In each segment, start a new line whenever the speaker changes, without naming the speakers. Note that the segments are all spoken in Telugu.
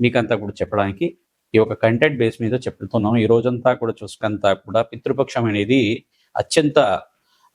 మీకంతా కూడా చెప్పడానికి ఈ యొక్క కంటెంట్ బేస్ మీద చెప్తున్నాం. ఈ రోజంతా కూడా చూసుకంతా కూడా పితృపక్షం అనేది అత్యంత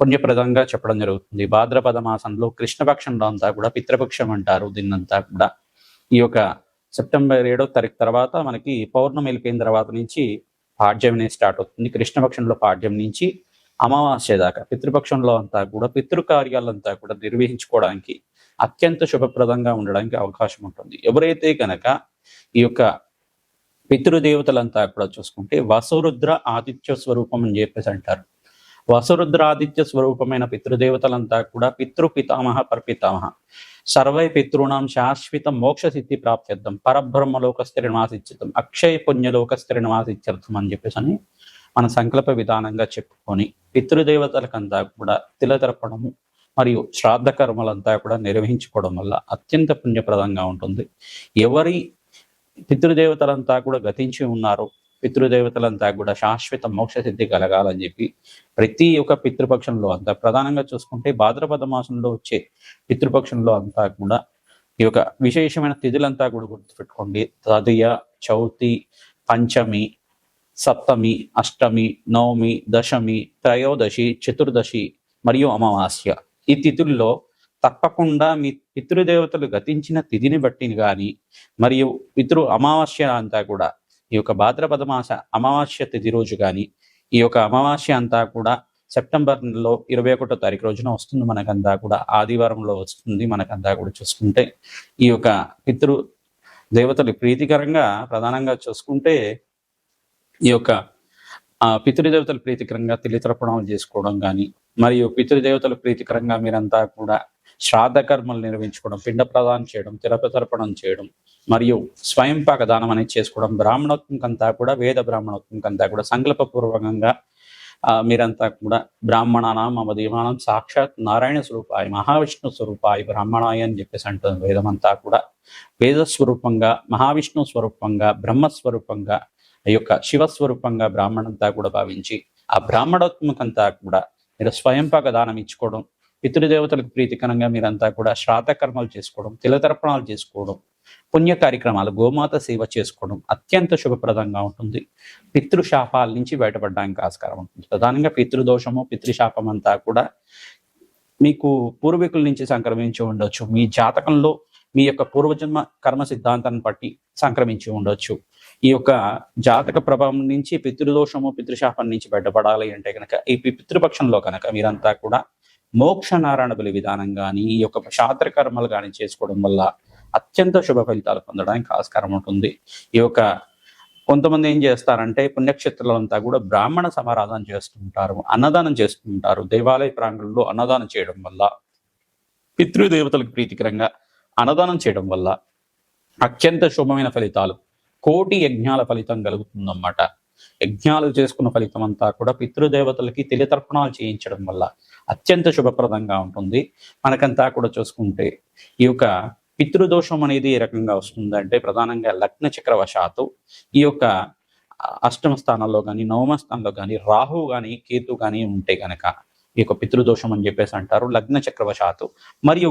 పుణ్యప్రదంగా చెప్పడం జరుగుతుంది. భాద్రపద మాసంలో కృష్ణపక్షంలో అంతా కూడా పితృపక్షం అంటారు దీన్నంతా కూడా. ఈ యొక్క సెప్టెంబర్ ఏడో తారీఖు తర్వాత మనకి పౌర్ణమి వెళ్ళిపోయిన తర్వాత నుంచి పాడ్యం అనేది స్టార్ట్ అవుతుంది. కృష్ణపక్షంలో పాడ్యం నుంచి అమావాస్య దాకా పితృపక్షంలో అంతా కూడా పితృకార్యాలంతా కూడా నిర్వహించుకోవడానికి అత్యంత శుభప్రదంగా ఉండడానికి అవకాశం ఉంటుంది. ఎవరైతే కనుక ఈ యొక్క పితృదేవతలంతా కూడా చూసుకుంటే వసురుద్ర ఆదిత్య స్వరూపం అని చెప్పేసి అంటారు. వసురుద్ర ఆదిత్య స్వరూపమైన పితృదేవతలంతా కూడా పితృ పితామహ పరపితామహ. సర్వై పితృణం శాశ్వత మోక్ష సిద్ధి ప్రాప్త్యర్థం పరబ్రహ్మలోక స్థిరనివాసిత్యర్థం అక్షయ పుణ్యలోక స్థిరనివాసిత్యర్థం అని చెప్పేసి అని మన సంకల్ప విధానంగా చెప్పుకొని పితృదేవతలకంతా కూడా తిలతరపడము మరియు శ్రాద్ధ కర్మలంతా కూడా నిర్వహించుకోవడం వల్ల అత్యంత పుణ్యప్రదంగా ఉంటుంది. ఎవరి పితృదేవతలంతా కూడా గతించి ఉన్నారు. పితృదేవతలంతా కూడా శాశ్వత మోక్ష సిద్ధి కలగాలని చెప్పి ప్రతి ఒక్క పితృపక్షంలో అంతా ప్రధానంగా చూసుకుంటే భాద్రపద మాసంలో వచ్చే పితృపక్షంలో అంతా కూడా ఈ యొక్క విశేషమైన తిథులంతా కూడా గుర్తుపెట్టుకోండి. తదియ చౌతి పంచమి సప్తమి అష్టమి నవమి దశమి త్రయోదశి చతుర్దశి మరియు అమావాస్య. ఈ తిథుల్లో తప్పకుండా మీ పితృదేవతలు గతించిన తిథిని బట్టి కానీ మరియు పితృ అమావాస్య అంతా కూడా ఈ యొక్క భాద్రపద మాస అమావాస్య తిథి రోజు కానీ ఈ యొక్క అమావాస్య అంతా కూడా సెప్టెంబర్ నెలలో ఇరవై ఒకటో తారీఖు రోజున వస్తుంది మనకంతా కూడా ఆదివారంలో వస్తుంది మనకంతా కూడా చూసుకుంటే ఈ యొక్క పితృ దేవతలు ప్రీతికరంగా ప్రధానంగా చూసుకుంటే ఈ యొక్క పితృదేవతలు ప్రీతికరంగా తెలితరపణం చేసుకోవడం కానీ మరియు పితృదేవతలు ప్రీతికరంగా మీరంతా కూడా శ్రాద్ధ కర్మలు నిర్వహించుకోవడం పిండ ప్రదానం చేయడం తిరపతర్పణం చేయడం మరియు స్వయం పాక దానం అనేది చేసుకోవడం బ్రాహ్మణోత్వం కంతా కూడా వేద బ్రాహ్మణోత్వం కంతా కూడా సంకల్పపూర్వకంగా ఆ, మీరంతా కూడా బ్రాహ్మణానం మమ దీమానం సాక్షాత్ నారాయణ స్వరూపాయ మహావిష్ణు స్వరూపాయ బ్రాహ్మణాయ అని చెప్పేసి అంటుంది వేదమంతా కూడా. వేద స్వరూపంగా మహావిష్ణు స్వరూపంగా బ్రహ్మస్వరూపంగా ఈ యొక్క శివస్వరూపంగా బ్రాహ్మణంతా కూడా భావించి ఆ బ్రాహ్మణోత్మకంతా కూడా మీరు స్వయంపాక దానం ఇచ్చుకోవడం పితృదేవతలకు ప్రీతికరంగా మీరంతా కూడా శ్రాతకర్మలు చేసుకోవడం తిలతర్పణాలు చేసుకోవడం పుణ్య కార్యక్రమాలు గోమాత సేవ చేసుకోవడం అత్యంత శుభప్రదంగా ఉంటుంది. పితృశాపాల నుంచి బయటపడడానికి ఆస్కారం ఉంటుంది. ప్రధానంగా పితృదోషము పితృశాపం అంతా కూడా మీకు పూర్వీకుల నుంచి సంక్రమించి ఉండొచ్చు. మీ జాతకంలో మీ యొక్క పూర్వజన్మ కర్మ సిద్ధాంతాన్ని బట్టి సంక్రమించి ఉండొచ్చు. ఈ యొక్క జాతక ప్రభావం నుంచి పితృదోషము పితృశాపం నుంచి బయటపడాలి అంటే కనుక ఈ పితృపక్షంలో కనుక మీరంతా కూడా మోక్ష నారాయణ బలి విధానం కానీ ఈ యొక్క శాస్త్రకర్మలు కానీ చేసుకోవడం వల్ల అత్యంత శుభ ఫలితాలు పొందడానికి ఆస్కారం ఉంటుంది. ఈ యొక్క కొంతమంది ఏం చేస్తారంటే పుణ్యక్షేత్రాలంతా కూడా బ్రాహ్మణ సమారాధన చేస్తుంటారు అన్నదానం చేస్తుంటారు. దేవాలయ ప్రాంగణంలో అన్నదానం చేయడం వల్ల పితృదేవతలకు ప్రీతికరంగా అన్నదానం చేయడం వల్ల అత్యంత శుభమైన ఫలితాలు కోటి యజ్ఞాల ఫలితం కలుగుతుందన్నమాట. యజ్ఞాలు చేసుకున్న ఫలితం అంతా కూడా పితృదేవతలకి తెలియతర్పణాలు చేయించడం వల్ల అత్యంత శుభప్రదంగా ఉంటుంది. మనకంతా కూడా చూసుకుంటే ఈ యొక్క పితృదోషం అనేది ఏ రకంగా వస్తుందంటే ప్రధానంగా లగ్న చక్రవశాత్తు ఈ యొక్క అష్టమ స్థానంలో కానీ నవమ స్థానంలో కానీ రాహు కానీ కేతు కానీ ఉంటే గనక ఈ యొక్క పితృదోషం అని చెప్పేసి అంటారు లగ్న చక్రవశాత్తు. మరియు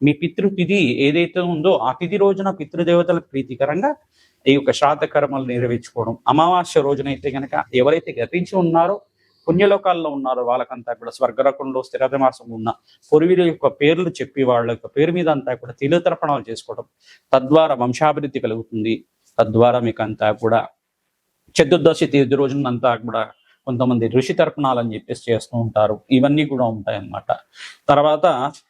మీ పితృతిథి ఏదైతే ఉందో ఆ తిథి రోజున పితృదేవతల ప్రీతికరంగా ఈ యొక్క శ్రాద్ధ కర్మలు నెరవేర్చుకోవడం. అమావాస్య రోజునైతే కనుక ఎవరైతే గతించి ఉన్నారో పుణ్యలోకాల్లో ఉన్నారో వాళ్ళకంతా కూడా స్వర్గరకంలో స్థిరమాసం ఉన్న పూర్వీల యొక్క పేర్లు చెప్పి వాళ్ళ యొక్క పేరు మీద అంతా కూడా తిలుతర్పణాలు చేసుకోవడం తద్వారా వంశాభివృద్ధి కలుగుతుంది. తద్వారా మీకు అంతా కూడా చతుర్దశి తీర్థి రోజునంతా కూడా కొంతమంది ఋషి తర్పణాలు అని చెప్పేసి చేస్తూ ఉంటారు. ఇవన్నీ కూడా ఉంటాయన్నమాట. తర్వాత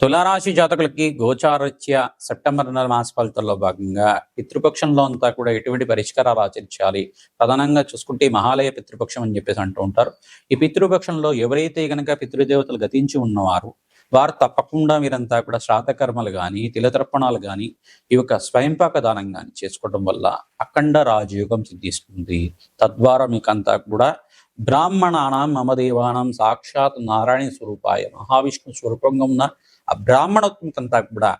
తులారాశి జాతకులకి గోచారత్య సెప్టెంబర్ నెల మాస ఫలితాల్లో భాగంగా పితృపక్షంలో అంతా కూడా ఎటువంటి పరిష్కారాలు ఆచరించాలి? ప్రధానంగా చూసుకుంటే మహాలయ పితృపక్షం అని చెప్పేసి అంటూ ఉంటారు. ఈ పితృపక్షంలో ఎవరైతే గనక పితృదేవతలు గతించి ఉన్నవారు వారు తప్పకుండా మీరంతా కూడా శ్రాతకర్మలు కానీ తిలతర్పణాలు కానీ ఈ యొక్క స్వయంపాక దానం కానీ చేసుకోవడం వల్ల అఖండ రాజయోగం సిద్ధిస్తుంది. తద్వారా మీకంతా కూడా బ్రాహ్మణానాం మమదేవానం సాక్షాత్ నారాయణ స్వరూపాయ మహావిష్ణు స్వరూపంగా ఉన్న ఆ బ్రాహ్మణత్వంకంతా కూడా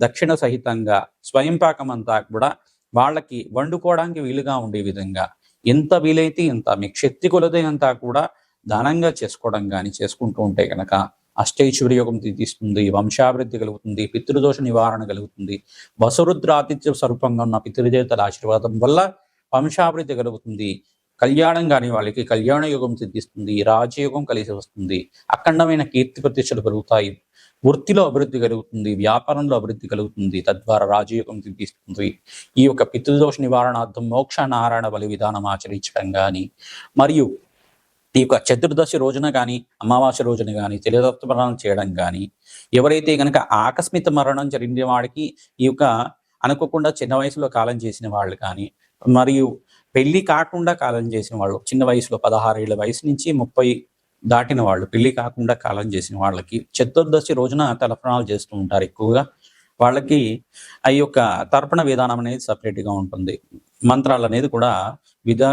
దక్షిణ సహితంగా స్వయంపాకం అంతా కూడా వాళ్ళకి వండుకోవడానికి వీలుగా ఉండే విధంగా ఎంత వీలైతే ఇంత మీకు శక్తి కొలదే అంతా కూడా దానంగా చేసుకోవడం కానీ చేసుకుంటూ ఉంటే కనుక అష్టైశ్వర్య యోగం తీస్తుంది వంశాభివృద్ధి కలుగుతుంది పితృదోష నివారణ కలుగుతుంది వసురుద్రాతిథ్య స్వరూపంగా ఉన్న పితృదేవతల ఆశీర్వాదం వల్ల వంశాభివృద్ధి కలుగుతుంది కళ్యాణం కాని వాళ్ళకి కళ్యాణ యోగం సిద్ధిస్తుంది రాజయోగం కలిసి వస్తుంది అఖండమైన కీర్తి ప్రతిష్టలు పెరుగుతాయి వృత్తిలో అభివృద్ధి కలుగుతుంది వ్యాపారంలో అభివృద్ధి కలుగుతుంది తద్వారా రాజయోగం సిద్ధిస్తుంది. ఈ యొక్క పితృదోష నివారణార్థం మోక్ష నారాయణ బలి విధానం ఆచరించడం కానీ మరియు ఈ యొక్క చతుర్దశి రోజున కానీ అమావాస్య రోజున కానీ తెలియదత్వమరణం చేయడం కానీ ఎవరైతే కనుక ఆకస్మిక మరణం జరిగిన వాడికి ఈ యొక్క అనుకోకుండా చిన్న వయసులో కాలం చేసిన వాళ్ళు కానీ మరియు పెళ్ళి కాకుండా కాలం చేసిన వాళ్ళు చిన్న వయసులో పదహారేళ్ళ వయసు నుంచి ముప్పై దాటిన వాళ్ళు పెళ్ళి కాకుండా కాలం చేసిన వాళ్ళకి చతుర్దశి రోజున తలపణాలు చేస్తూ ఉంటారు ఎక్కువగా. వాళ్ళకి ఆ యొక్క తర్పణ విధానం అనేది సపరేట్గా ఉంటుంది. మంత్రాలు అనేది కూడా విధా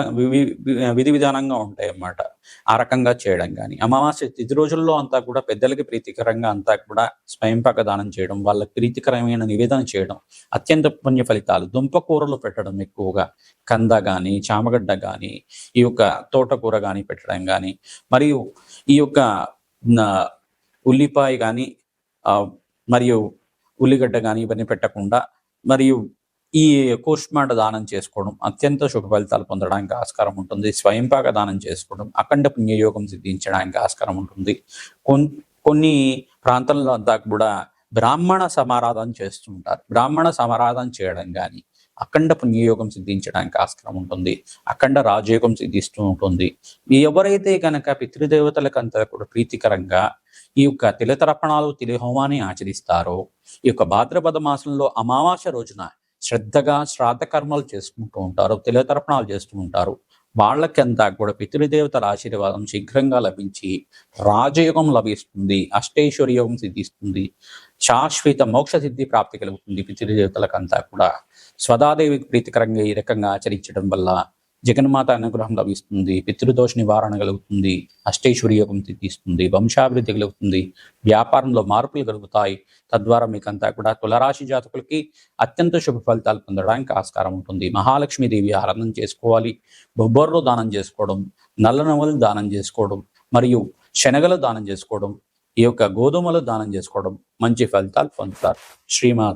విధి విధానంగా ఉంటాయి అన్నమాట ఆ రకంగా చేయడం కానీ అమావాస్య తిథి రోజుల్లో అంతా కూడా పెద్దలకి ప్రీతికరంగా అంతా కూడా స్వయంపాక దానం చేయడం వాళ్ళకి ప్రీతికరమైన నివేదన చేయడం అత్యంత పుణ్య ఫలితాలు. దుంపకూరలు పెట్టడం ఎక్కువగా. కంద కానీ చామగడ్డ కానీ ఈ యొక్క తోటకూర కానీ పెట్టడం కానీ మరియు ఈ యొక్క ఉల్లిపాయ కానీ మరియు ఉల్లిగడ్డ కానీ ఇవన్నీ పెట్టకుండా మరియు ఈ కూష్మాండ దానం చేసుకోవడం అత్యంత శుభ ఫలితాలు పొందడానికి ఆస్కారం ఉంటుంది. స్వయంపాక దానం చేసుకోవడం అఖండ పుణ్యయోగం సిద్ధించడానికి ఆస్కారం ఉంటుంది. కొన్ని ప్రాంతంలో అంతా కూడా బ్రాహ్మణ సమారాధన చేస్తుంటారు బ్రాహ్మణ సమారాధన చేయడం కానీ అఖండ పుణ్యయోగం సిద్ధించడానికి ఆస్కారం ఉంటుంది. అఖండ రాజయోగం సిద్ధిస్తూ ఉంటుంది. ఎవరైతే కనుక పితృదేవతలకు అంతా కూడా ప్రీతికరంగా ఈ యొక్క తిలతర్పణాలు తిలిహోమాన్ని ఆచరిస్తారో ఈ యొక్క భాద్రపద మాసంలో అమావాస్య రోజున శ్రద్ధగా శ్రాద్ధకర్మలు చేసుకుంటూ ఉంటారు తిలతర్పణాలు చేస్తూ ఉంటారు. వాళ్ళకంతా కూడా పితృదేవతల ఆశీర్వాదం శీఘ్రంగా లభించి రాజయోగం లభిస్తుంది అష్టైశ్వర్యోగం సిద్ధిస్తుంది శాశ్వత మోక్ష సిద్ధి ప్రాప్తి కలుగుతుంది పితృదేవతలకంతా కూడా. స్వదాదేవికి ప్రీతికరంగా ఈ రకంగా ఆచరించడం వల్ల జగన్మాత అనుగ్రహం లభిస్తుంది పితృదోష నివారణ కలుగుతుంది అష్టైశ్వర్యోగం తీస్తుంది వంశాభివృద్ధి కలుగుతుంది వ్యాపారంలో మార్పులు కలుగుతాయి. తద్వారా మీకంతా కూడా తులరాశి జాతకులకి అత్యంత శుభ ఫలితాలు పొందడానికి ఆస్కారం ఉంటుంది. మహాలక్ష్మీదేవి ఆరాధన చేసుకోవాలి బొబ్బర్లు దానం చేసుకోవడం నల్ల నవ్వులు దానం చేసుకోవడం మరియు శనగలు దానం చేసుకోవడం ఈ యొక్క గోధుమలు దానం చేసుకోవడం మంచి ఫలితాలు పొందుతారు. శ్రీమాత